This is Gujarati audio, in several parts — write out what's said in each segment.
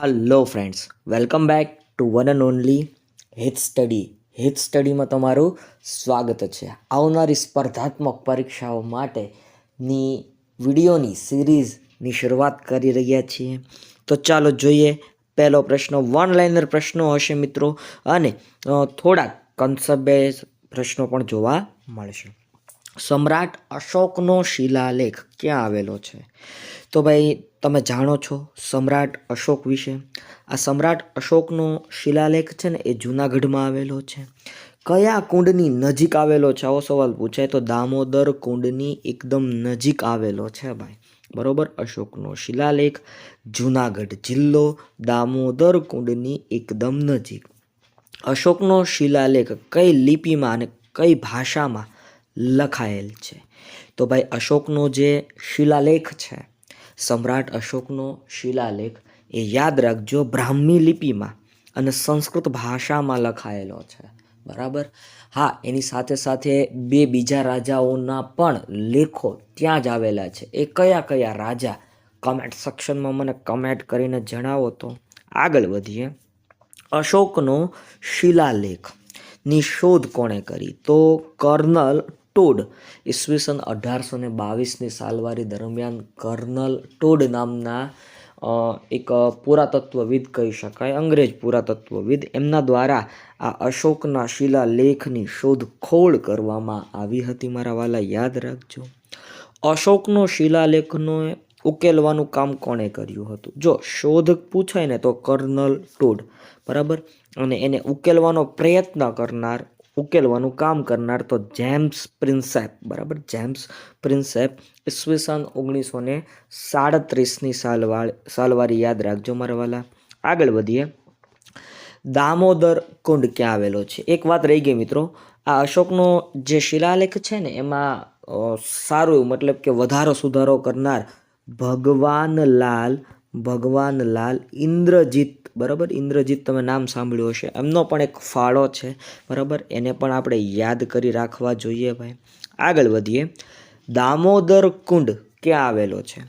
Hello friends welcome back to one and only Hit study હિત સ્ટડીમાં તમારું સ્વાગત છે. આવનારી સ્પર્ધાત્મક પરીક્ષાઓ માટેની વિડીયોની સિરીઝની શરૂઆત કરી રહ્યા છીએ. તો ચાલો જોઈએ. પહેલો પ્રશ્ન વન લાઇનર પ્રશ્નો હશે મિત્રો. અને થોડાક કન્સેપ્ટ પ્રશ્નો પણ જોવા મળશે. સમ્રાટ અશોકનો શિલાલેખ ક્યાં આવેલો છે? તો ભાઈ, તમે જાણો છો સમ્રાટ અશોક વિશે. આ સમ્રાટ અશોકનો શિલાલેખ છે ને એ જૂનાગઢમાં આવેલો છે. કયા કુંડની નજીક આવેલો છે? આવો સવાલ પૂછાય તો દામોદર કુંડની એકદમ નજીક આવેલો છે ભાઈ. બરોબર? અશોકનો શિલાલેખ, જૂનાગઢ જિલ્લો, દામોદર કુંડની એકદમ નજીક. અશોકનો શિલાલેખ કઈ લિપિમાં અને કઈ ભાષામાં લખાયેલ છે. તો ભાઈ અશોકનો જે શિલાલેખ છે, સમ્રાટ અશોકનો શિલાલેખ, એ યાદ રાખજો બ્રાહ્મી લિપિમાં અને સંસ્કૃત ભાષામાં લખાયેલો છે. બરાબર? હા, એની સાથે સાથે બે બીજા રાજાઓના પણ લેખો ત્યાં જ આવેલા છે. એ કયા કયા રાજા? કમેન્ટ સેક્શનમાં મને કમેન્ટ કરીને જણાવો તો. આગળ વધીએ. અશોકનો શિલાલેખની શોધ કોણે કરી? તો કર્નલ ટોડ ઈસવીસન અઢારસો ને બાવીસની સાલવારી દરમિયાન કર્નલ ટોડ નામના એક પુરાતત્વવિદ કહી શકાય, અંગ્રેજ પુરાતત્વવિદ. એમના દ્વારા આ અશોકના શિલાલેખની શોધખોળ કરવામાં આવી હતી. મારા વાલા, યાદ રાખજો. અશોકનો શિલાલેખનો ઉકેલવાનું કામ કોણે કર્યું હતું? જો શોધ પૂછાય ને તો કર્નલ ટોડ, બરાબર? અને એને ઉકેલવાનો પ્રયત્ન કરનાર ઉકેલવાનું કામ કરનાર તો જેમ્સ પ્રિન્સેપ, બરાબર? જેમ્સ પ્રિન્સેપ ઈસવીસન ઓગણીસો ને સાડત્રીસની સાલવાળ, સાલવારી યાદ રાખજો મારા વાલા. આગળ વધીએ. દામોદર કુંડ ક્યાં આવેલો છે? એક વાત રહી ગઈ મિત્રો. આ અશોકનો જે શિલાલેખ છે ને, એમાં સારું મતલબ કે વધારો સુધારો કરનાર ભગવાનલાલ ભગવાનલાલ ઇન્દ્રજીત. બરાબર? ઇન્દ્રજીત તમે નામ સાંભળ્યું હશે. એમનો પણ એક ફાળો છે. બરાબર? એને પણ આપણે યાદ કરી રાખવા જોઈએ ભાઈ. આગળ વધીએ. દામોદર કુંડ ક્યાં આવેલો છે?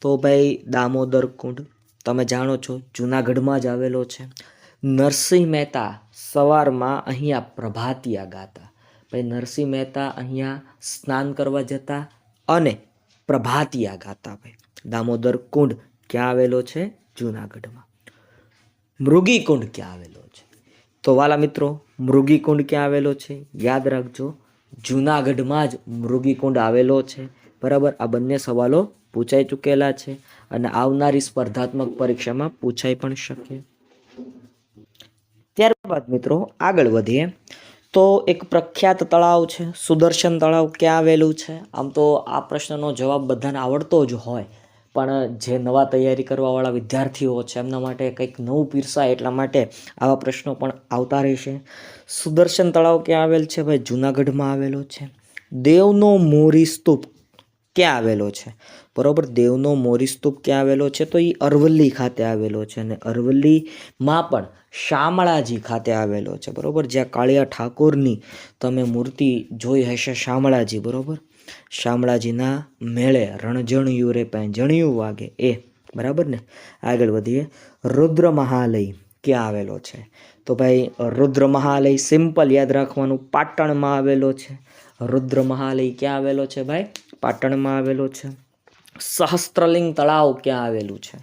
તો ભાઈ, દામોદર કુંડ તમે જાણો છો, જૂનાગઢમાં જ આવેલો છે. નરસિંહ મહેતા સવારમાં અહીંયા પ્રભાતિયા ગાતા. ભાઈ, નરસિંહ મહેતા અહીંયા સ્નાન કરવા જતા અને પ્રભાતિયા ગાતા ભાઈ. દામોદર કુંડ ક્યાં આવેલો છે? જૂનાગઢમાં. મૃગીકુંડ ક્યાં આવેલો છે? તો વાલા મિત્રો, મૃગીકુંડ ક્યાં આવેલો છે? યાદ રાખજો, જૂનાગઢમાં જ મૃગીકુંડ આવેલો છે. બરાબર? આ બંને સવાલો પૂછાઈ ચૂકેલા છે અને આવનારી સ્પર્ધાત્મક પરીક્ષામાં પૂછાઈ પણ શકે. ત્યારબાદ મિત્રો, આગળ વધીએ. તો એક પ્રખ્યાત તળાવ છે, સુદર્શન તળાવ ક્યાં આવેલું છે? આમ તો આ પ્રશ્નનો જવાબ બધાને આવડતો જ હોય. પણ જે નવા તૈયારી કરવાવાળા વિદ્યાર્થીઓ છે, એમના માટે કંઈક નવું પીરસાય એટલા માટે આવા પ્રશ્નો પણ આવતા રહેશે સુદર્શન તળાવ ક્યાં આવેલ છે? ભાઈ જૂનાગઢમાં આવેલો છે. દેવનો મોરી સ્તૂપ. ક્યાં આવેલો છે? બરાબર, દેવનો મોરી સ્તૂપ ક્યાં આવેલો છે? તો એ અરવલ્લી ખાતે આવેલો છે અને અરવલ્લીમાં પણ શામળાજી ખાતે આવેલો છે, બરાબર? જ્યાં કાળિયા ઠાકોરની તમે મૂર્તિ જોઈ હશે શામળાજી, બરાબર? શામળાજીના મેળે રણજણિયું રે પેંજણિયું વાગે એ, બરાબર ને? આગળ વધીએ. રુદ્ર મહાલય ક્યાં આવેલો છે? તો ભાઈ, રુદ્ર મહાલય સિમ્પલ યાદ રાખવાનું, પાટણમાં આવેલો છે. રુદ્ર મહાલય ક્યાં આવેલો છે ભાઈ? પાટણમાં આવેલો છે. સહસ્ત્રલિંગ તળાવ ક્યાં આવેલું છે?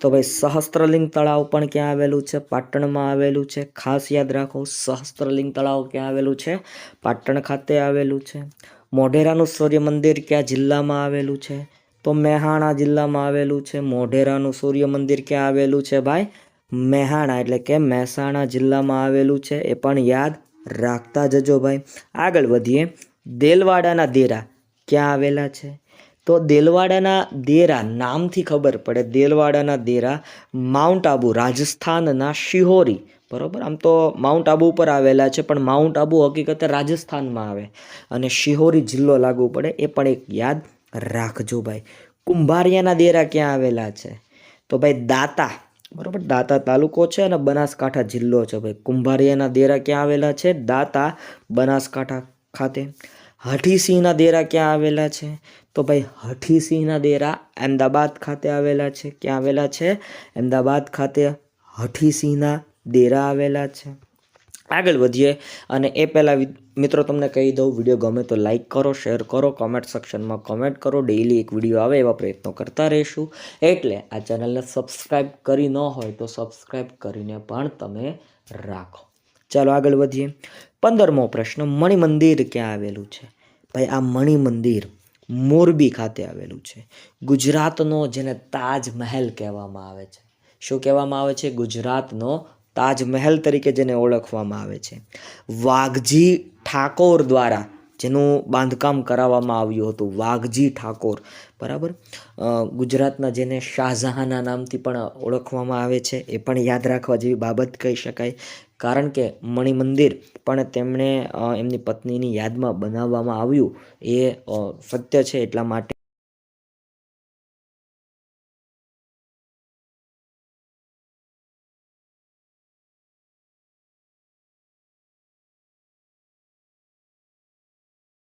તો ભાઈ સહસ્ત્રલિંગ તળાવ પણ ક્યાં આવેલું છે? પાટણમાં આવેલું છે. ખાસ યાદ રાખો, સહસ્ત્રલિંગ તળાવ ક્યાં આવેલું છે? પાટણ ખાતે આવેલું છે. મોઢેરાનું સૂર્ય મંદિર કયા જિલ્લામાં આવેલું છે? તો મહેસાણા જિલ્લામાં આવેલું છે. મોઢેરાનું સૂર્ય મંદિર ક્યાં આવેલું છે ભાઈ? મહેસાણા એટલે કે મહેસાણા જિલ્લામાં આવેલું છે. એ પણ યાદ રાખતા જજો ભાઈ. આગળ વધીએ. દેલવાડાના દેરા. ક્યાં આવેલા છે? તો દેલવાડાના દેરા નામથી ખબર પડે. દેલવાડાના દેરા માઉન્ટ આબુ, રાજસ્થાનના શિહોરી. બરાબર? આમ તો માઉન્ટ આબુ ઉપર આવેલા છે, પણ માઉન્ટ આબુ હકીકતે રાજસ્થાનમાં આવે. અને શિહોરી જિલ્લો લાગુ પડે, એ પણ એક યાદ રાખજો ભાઈ. કુંભારિયાના દેરા ક્યાં આવેલા છે? તો ભાઈ દાતા. બરાબર? દાતા તાલુકો છે અને બનાસકાંઠા જિલ્લો છે ભાઈ. કુંભારિયાના દેરા ક્યાં આવેલા છે? દાતા બનાસકાંઠા ખાતે. હાથીસિંહના દેરા ક્યાં આવેલા છે? તો ભાઈ, હઠીસિંહના દેરા અમદાવાદ ખાતે આવેલા છે. ક્યાં આવેલા છે? અમદાવાદ ખાતે હઠીસિંહના દેરા આવેલા છે. આગળ વધીએ અને એ પહેલાં મિત્રો, તમને કહી દઉં, વીડિયો ગમે તો લાઈક કરો, શેર કરો કોમેન્ટ સેક્શનમાં કોમેન્ટ કરો. ડેઈલી એક વીડિયો આવે એવા પ્રયત્નો કરતા રહીશું. એટલે આ ચેનલને સબસ્ક્રાઈબ કરી ન હોય તો સબસ્ક્રાઈબ કરીને પણ તમે રાખો. ચાલો આગળ વધીએ. પંદરમો પ્રશ્ન, મણિમંદિર ક્યાં આવેલું છે? ભાઈ, આ મણિમંદિર મોરબી ખાતે આવેલું છે. ગુજરાતનો જેને તાજમહેલ કહેવામાં આવે છે. શું કહેવામાં આવે છે? ગુજરાતનો તાજમહેલ તરીકે જેને ઓળખવામાં આવે છે. વાઘજી ઠાકોર દ્વારા જેનું બાંધકામ કરાવવામાં આવ્યું હતું. વાઘજી ઠાકોર, બરાબર? ગુજરાતના જેને શાહજહાંના નામથી પણ ઓળખવામાં આવે છે, એ પણ યાદ રાખવા જેવી બાબત કહી શકાય. કારણ કે મણિમંદિર પણ તેમણે એમની પત્નીની યાદમાં બનાવવામાં આવ્યું. એ સત્ય છે એટલા માટે